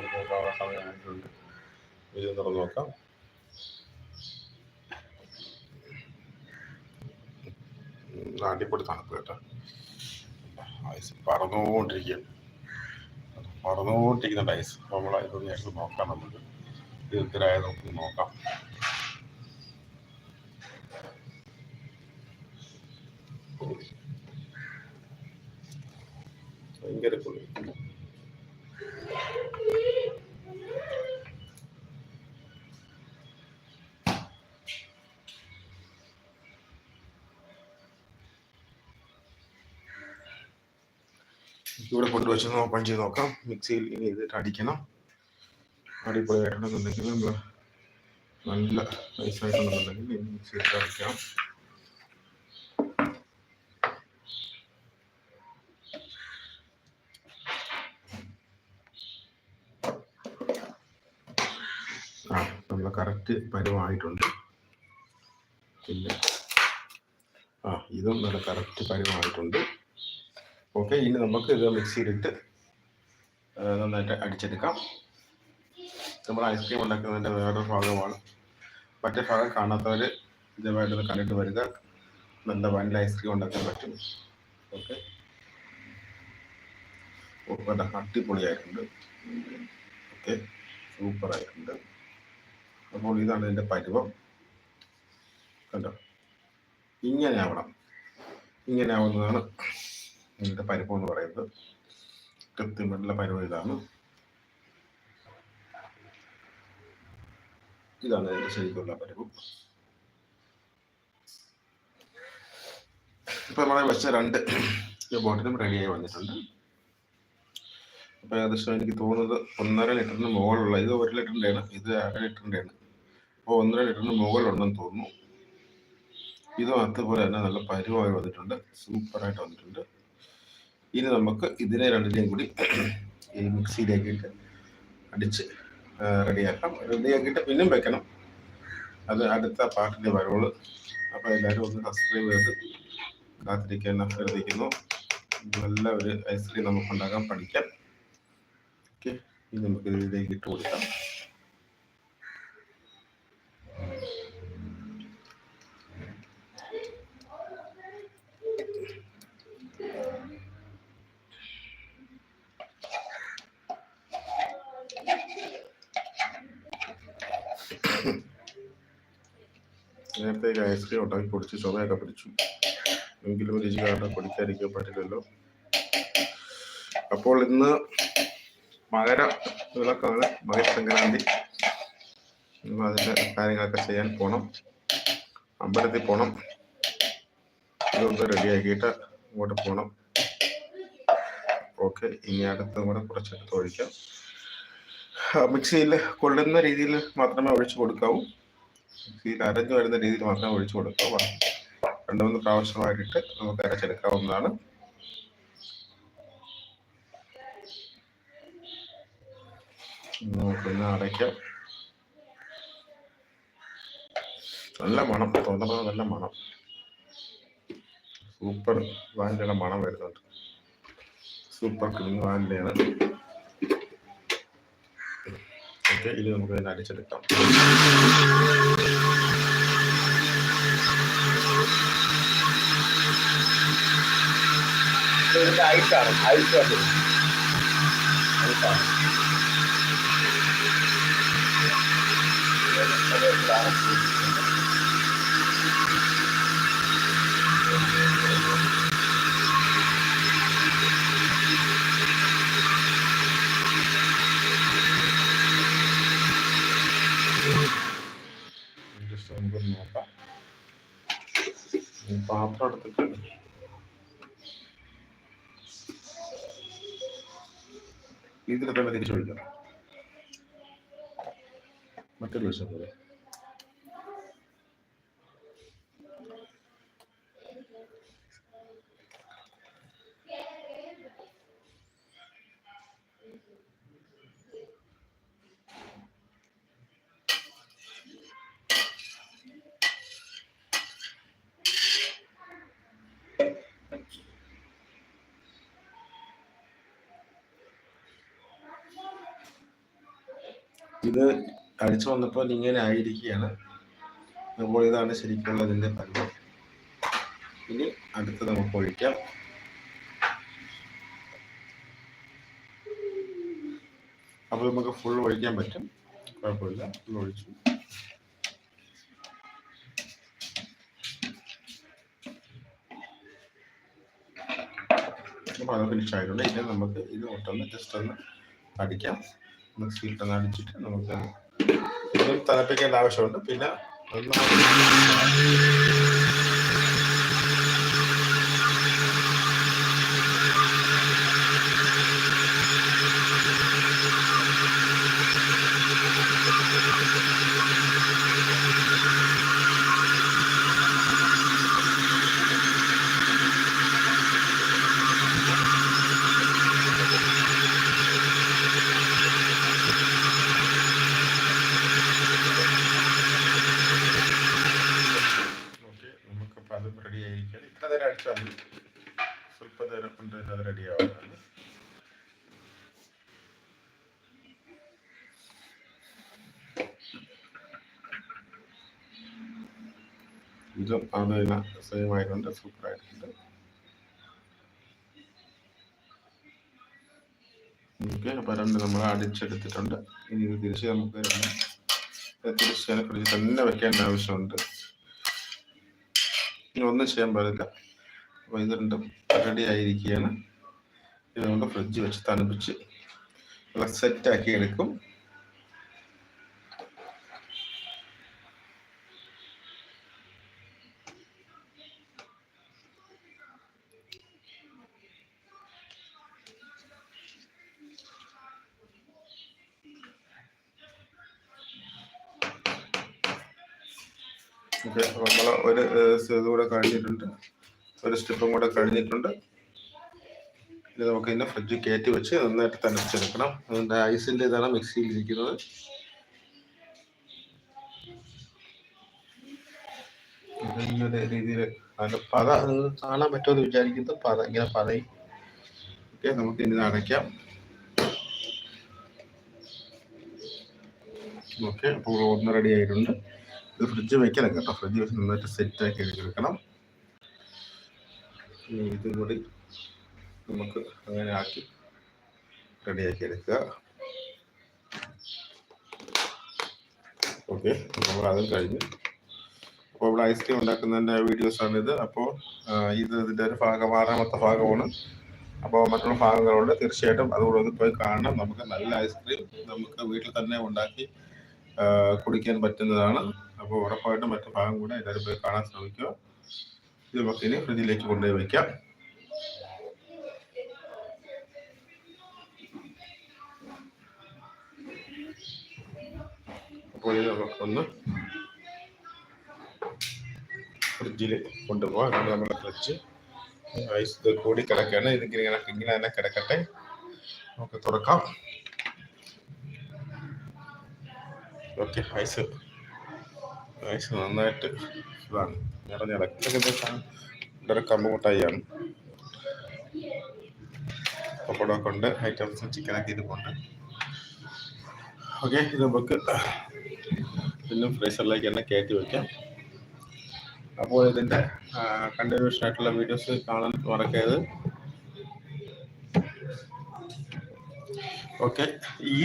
നമുക്ക് നോക്കാനുള്ള സമയമായിട്ടുണ്ട് ഇത് തുറന്ന് നോക്കാം. അടിപൊളി തണുപ്പ് കേട്ടോ. ഐസ് പറന്നുകൊണ്ടിരിക്കുകയാണ് പറന്നുകൊണ്ടിരിക്കുന്നുണ്ട് ഐസ് നമ്മൾ ഇതൊന്ന് എടുത്ത് നോക്കാം നമുക്ക്. ഇതിരായ നമുക്ക് നോക്കാം. ഭയങ്കര ഇവിടെ കൊണ്ടുവച്ച് ഓപ്പൺ ചെയ്ത് നോക്കാം. മിക്സിയിൽ ഇനി ഇതിട്ട് അടിക്കണം. അടിപൊളിയായിട്ടുണ്ടെന്നുണ്ടെങ്കിൽ നമ്മൾ നല്ല നൈസായിട്ടുണ്ടെന്നുണ്ടെങ്കിൽ ഇനി മിക്സിയിൽ അടിക്കാം. ആ നമ്മൾ കറക്റ്റ് പരുവായിട്ടുണ്ട്. പിന്നെ ആ ഇതും നല്ല കറക്റ്റ് പരുവമായിട്ടുണ്ട് ഓക്കെ ഇനി നമുക്ക് ഇത് മിക്സിയിലിട്ട് നന്നായിട്ട് അടിച്ചെടുക്കാം. നമ്മൾ ഐസ്ക്രീം ഉണ്ടാക്കുന്നതിന്റെ വേറൊരു ഭാഗമാണ്. മറ്റേ ഭാഗം കാണാത്തവർ ഇതുമായിട്ടൊന്ന് കണ്ടിട്ട് വരിക. നല്ല വനില ഐസ്ക്രീം ഉണ്ടാക്കാൻ പറ്റും. ഓക്കെ. ഓക്കെ അടിപൊളിയായിട്ടുണ്ട്. ഓക്കെ. സൂപ്പറായിട്ടുണ്ട് അപ്പോൾ ഇതാണ് ഇതിന്റെ പരുവം. കണ്ടോ? ഇങ്ങനെ ആവണം. ഇങ്ങനെ ആവുന്നതാണ് ഇതിന്റെ പരിപ്പ് എന്ന് പറയുന്നത് കൃത്യമായിട്ടുള്ള പരുവം ഇതാണ്. ഇതാണ് ഇതിന്റെ ശരിക്കുള്ള പരുവം ഇപ്പൊ നമ്മളെ വെച്ച രണ്ട് ബോട്ടിലും റെഡിയായി വന്നിട്ടുണ്ട്. അപ്പൊ ഏകദേശം എനിക്ക് തോന്നുന്നത് ഒന്നര ലിറ്ററിന് മുകളിലുള്ള ഇത് ഒരു ലിറ്ററിന്റെയാണ് ഇത് അര ലിറ്ററിന്റെയാണ്. അപ്പോൾ ഒന്നര ലിറ്ററിന് മുകളിലുണ്ടെന്ന് തോന്നുന്നു. ഇതും അതുപോലെ തന്നെ നല്ല പരുവായി വന്നിട്ടുണ്ട്. സൂപ്പറായിട്ട് വന്നിട്ടുണ്ട്. ഇനി നമുക്ക് ഇതിനെ രണ്ടിനെയും കൂടി ഈ മിക്സിയിലേക്ക് ഇട്ട് അടിച്ച് റെഡിയാക്കാം. റെഡിയാക്കിയിട്ട് പിന്നെയും വെക്കണം. അത് അടുത്ത പാട്ടിന്റെ വരവുള്ളൂ അപ്പോൾ എല്ലാവരും ഒന്ന് സബ്സ്ക്രൈബ് ചെയ്ത് കാത്തിരിക്കാൻ അഭ്യർത്ഥിക്കുന്നു. നല്ല ഒരു ഐസ്ക്രീം നമുക്ക് ഉണ്ടാക്കാൻ പഠിക്കാം. ഓക്കെ. ഇനി നമുക്ക് ഇതിലേക്ക് ഇട്ട് കൊടുക്കാം. നേരത്തെ ഐസ്ക്രീം ഉണ്ടാക്കി കുടിച്ച് ചുമയൊക്കെ പിടിച്ചു. എങ്കിലും രുചി കാരണം കുടിക്കാതിരിക്കാൻ പറ്റില്ലല്ലോ. അപ്പോൾ ഇന്ന് മകര വിളക്കാണ് മകരസംക്രാന്തി അപ്പോൾ അതിന്റെ കാര്യങ്ങളൊക്കെ ചെയ്യാൻ പോകണം അമ്പലത്തിൽ പോണം. ഇതൊന്ന് റെഡിയാക്കിയിട്ട് അങ്ങോട്ട് പോകണം ഓക്കെ ഇനി അടുത്തും കൂടെ കുറച്ചെടുത്ത് ഒഴിക്കാം മിക്സിയിൽ കൊള്ളുന്ന രീതിയിൽ മാത്രമേ ഒഴിച്ചു കൊടുക്കാവൂ. മിക്സിയിൽ അരഞ്ഞു വരുന്ന രീതിയിൽ മാത്രം ഒഴിച്ചു കൊടുക്കുക രണ്ട് മൂന്ന് പ്രാവശ്യമായിട്ട് നമുക്ക് അരച്ചെടുക്കാവുന്നതാണ് നമുക്കൊന്ന് അടയ്ക്കാം. നല്ല മണം. തോന്നുന്നത് നല്ല മണം. സൂപ്പർ വാനിലയുടെ മണം വരുന്നുണ്ട്. സൂപ്പർ ക്രീം വാനിലയാണ്. ഇനി നമുക്ക് ഇതിനെ അടിച്ചെടുക്കാം. ഇതിന്റെ ഐസാണ് ഐസ് വണ്ടി പാത്രം എടുത്തിട്ട് ഇതിൽ തന്നെ തിരിച്ചു വിളിക്കാം മറ്റൊരു വിഷയം പോലെ. ഇത് അടിച്ചു വന്നപ്പോൾ ഇങ്ങനെ ആയിരിക്കുകയാണ്. അപ്പോൾ ഇതാണ് ശരിക്കുള്ള ഇതിന്റെ പല്ല് ഇനി അടുത്ത് നമുക്ക് ഒഴിക്കാം. അപ്പോൾ നമുക്ക് ഫുൾ ഒഴിക്കാൻ പറ്റും. കുഴപ്പമില്ല. ഫുൾ ഒഴിച്ചു. അപ്പോൾ അത് ഫിനിഷ് ആയിട്ടുണ്ട്. ഇനി നമുക്ക് ഇത് ഒട്ടൊന്ന് ജസ്റ്റ് ഒന്ന് അടിക്കാം. മിക്സിയിട്ടൊന്ന് അടിച്ചിട്ട് നമുക്ക് ഇത് തിളപ്പിക്കേണ്ട ആവശ്യമുണ്ട്. പിന്നെ ഒന്ന് ഓക്കെ നമുക്കപ്പോൾ അത് ആവുന്നതാണ് ഇതും സെയിം ആയിട്ടുണ്ട് സൂപ്പർ ആയിട്ടുണ്ട് ഓക്കെ രണ്ട് നമ്മൾ അടിച്ചെടുത്തിട്ടുണ്ട്. ഇനി ഇത് തിരിച്ച് നമുക്ക് തിരിച്ച് അതിനെ ഫ്രിഡ്ജിൽ തന്നെ വെക്കേണ്ട ആവശ്യമുണ്ട്. ഒന്നും ചെയ്യാൻ പാടില്ല. അപ്പോൾ ഇത് രണ്ടും റെഡി ആയിരിക്കുകയാണ്. ഇത് നമ്മൾ ഫ്രിഡ്ജ് വെച്ച് തണുപ്പിച്ച് സെറ്റ് സെറ്റാക്കി എടുക്കും. നമ്മൾ ഒരു ഇത് കൂടെ കഴിഞ്ഞിട്ടുണ്ട്. ഒരു സ്റ്റെപ്പും കൂടെ കഴിഞ്ഞിട്ടുണ്ട്. ഇനി നമുക്ക് ഇതിനെ ഫ്രിഡ്ജ് കയറ്റി വെച്ച് നന്നായിട്ട് തണുപ്പിച്ചെടുക്കണം. അതിന്റെ ഐസിന്റെ ഇതാണ് മിക്സിയിലിരിക്കുന്നത് ഇങ്ങനെ രീതിയിൽ അതിന്റെ പത കാണാൻ പറ്റുമെന്ന് വിചാരിക്കുന്നു. പത ഇങ്ങനെ പതയും. ഓക്കെ നമുക്ക് ഇനി അടയ്ക്കാം. ഓക്കെ അപ്പോൾ ഒന്ന് റെഡി ആയിട്ടുണ്ട്. ഇത് ഫ്രിഡ്ജ് വെക്കണം കേട്ടോ. ഫ്രിഡ്ജ് വെച്ച് നന്നായിട്ട് സെറ്റ് ആക്കി എടുക്കണം. ഇനി ഇതും കൂടി നമുക്ക് അങ്ങനെ ആക്കി റെഡിയാക്കി എടുക്കുക. ഓക്കെ അപ്പോൾ അതും കഴിഞ്ഞ്. അപ്പോൾ ഇവിടെ ഐസ്ക്രീം ഉണ്ടാക്കുന്നതിന്റെ വീഡിയോസാണ് ഇത് അപ്പോൾ ഇത് ഇതിന്റെ ഒരു ഭാഗം ആറാമത്തെ ഭാഗമാണ്. അപ്പോൾ മറ്റുള്ള ഭാഗങ്ങളുണ്ട്. തീർച്ചയായിട്ടും അതുകൂടെ ഒന്ന് പോയി കാണണം. നമുക്ക് നല്ല ഐസ്ക്രീം നമുക്ക് വീട്ടിൽ തന്നെ ഉണ്ടാക്കി കുടിക്കാൻ പറ്റുന്നതാണ്. അപ്പോൾ ഉറപ്പായിട്ടും മറ്റു ഭാഗം കൂടെ എല്ലാവരും പോയി കാണാൻ ശ്രമിക്കുക. ഇത് ഭക്തിനെ ഫ്രിഡ്ജിലേക്ക് കൊണ്ടുപോയി വയ്ക്കാം. നമുക്കൊന്ന് ഫ്രിഡ്ജിൽ കൊണ്ടുപോകാം അതുകൊണ്ട് നമ്മുടെ ഫ്രിഡ്ജ് ഐസ് ഇത് കൂടി കിടക്കുകയാണ്. ഇതെങ്കിലും ഇങ്ങനെ തന്നെ കിടക്കട്ടെ. നമുക്ക് തുറക്കാം. ഓക്കെ ഐസ് നന്നായിട്ട് ഇതാണ്. നിറഞ്ഞിടക്കൊക്കെ ഒരു കമ്പുമുട്ടായിയാണ് പപ്പടമൊക്കെ ഉണ്ട്. ഐറ്റംസ് ചിക്കനൊക്കെ ഇരിപ്പുണ്ട് ഓക്കെ ഇത് നമുക്ക് പിന്നെ ഫ്രീസറിലേക്ക് തന്നെ കയറ്റി വയ്ക്കാം അപ്പോൾ ഇതിന്റെ കണ്ടിന്യൂഷൻ ആയിട്ടുള്ള വീഡിയോസ് കാണാൻ മറക്കരുത്. ഓക്കെ ഈ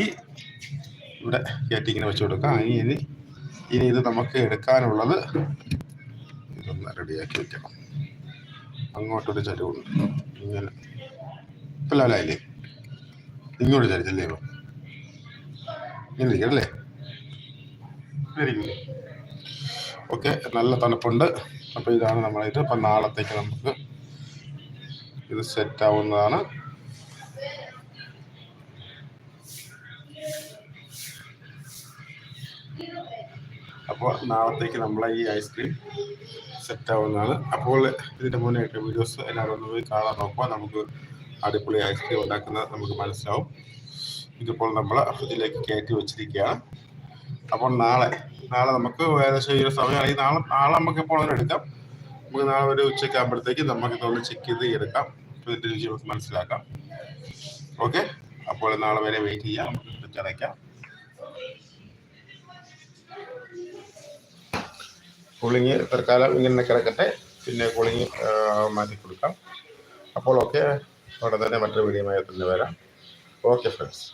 ഇവിടെ കയറ്റി ഇങ്ങനെ വെച്ച് കൊടുക്കാം. ഇനി ഇനി ഇത് നമുക്ക് എടുക്കാനുള്ളത് ഇതൊന്ന് റെഡിയാക്കി വെക്കണം. അങ്ങോട്ടൊരു ചരിവുണ്ട്. ഇങ്ങനെ. ഇപ്പല്ലേ ഇങ്ങോട്ട് ചരിച്ചല്ലേ ഇങ്ങനെ ഇരിക്കണല്ലേ ഓക്കെ നല്ല തണുപ്പുണ്ട്. അപ്പോൾ ഇതാണ് നമ്മളിത് അപ്പം നാളത്തേക്ക് നമുക്ക് ഇത് സെറ്റ് ആവുന്നതാണ്. അപ്പോൾ നാളത്തേക്ക് നമ്മളെ ഈ ഐസ്ക്രീം സെറ്റ് ആവുന്നതാണ്. അപ്പോൾ ഇതിന്റെ മുന്നേറ്റ വീഡിയോസ് എല്ലാവരും ഒന്ന് പോയി കാണാൻ നോക്കുക നമുക്ക് അടിപൊളി ഐസ്ക്രീം ഉണ്ടാക്കുന്നത് നമുക്ക് മനസ്സിലാവും. ഇതിപ്പോൾ നമ്മൾ ഇതിലേക്ക് കയറ്റി വെച്ചിരിക്കുകയാണ്. അപ്പോൾ നാളെ നാളെ നമുക്ക് ഏകദേശം ഈ ഒരു സമയമാണെങ്കിൽ നാളെ നാളെ നമുക്ക് ഇപ്പോൾ അതിന് എടുക്കാം. നമുക്ക് നാളെ ഒരു ഉച്ചയ്ക്ക് ആകുമ്പോഴത്തേക്ക് നമുക്ക് ഇതൊന്ന് ചെക്ക് ചെയ്ത് എടുക്കാം. ഇതിന്റെ രുചി നമുക്ക് മനസ്സിലാക്കാം. ഓക്കെ അപ്പോൾ നാളെ വരെ വെയിറ്റ് ചെയ്യാം. നമുക്ക് ഫ്രിഡ്ജ് കൂളിങ് തൽക്കാലം ഇങ്ങനെ കിടക്കട്ടെ. പിന്നെ കൂളിങ് മാറ്റി കൊടുക്കാം. അപ്പോൾ ഓക്കെ അവിടെ തന്നെ മറ്റൊരു വീഡിയോ തന്നെ വരാം. Okay friends